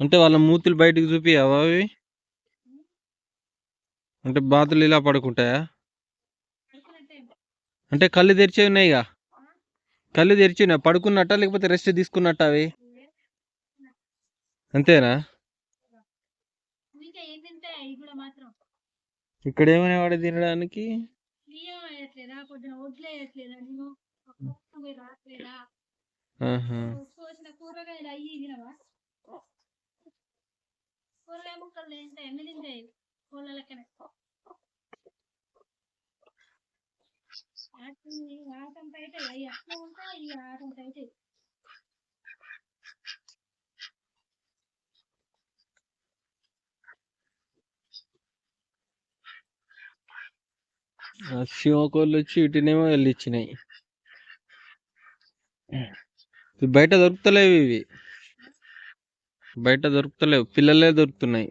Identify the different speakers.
Speaker 1: అంటే వాళ్ళ మూతులు బయటికి చూపియావా అవి అంటే బాతులు ఇలా పడుకుంటాయా అంటే కళ్ళు తెరిచి ఉన్నాయిగా కళ్ళు తెరిచి ఉన్నాయి పడుకున్నట్ట లేకపోతే రెస్ట్ తీసుకున్నట్ట అవి అంతేనా ఇక్కడ ఏమైనా వాడు తినడానికి
Speaker 2: పొద్దున కూరగాయలు అయ్యి తినవా? కూరగాయ ముక్కలు తింటాయి ఎన్ని తింటాయి? కోళ్ళ లెక్కనే. అవి అట్లా ఉంటాయి ఇవి
Speaker 1: శివకోళ్ళు వచ్చి ఇటునేమో వెళ్ళిచ్చినాయి బయట దొరుకుతలేవు ఇవి. బయట దొరుకుతలేవు. పిల్లలే దొరుకుతున్నాయి.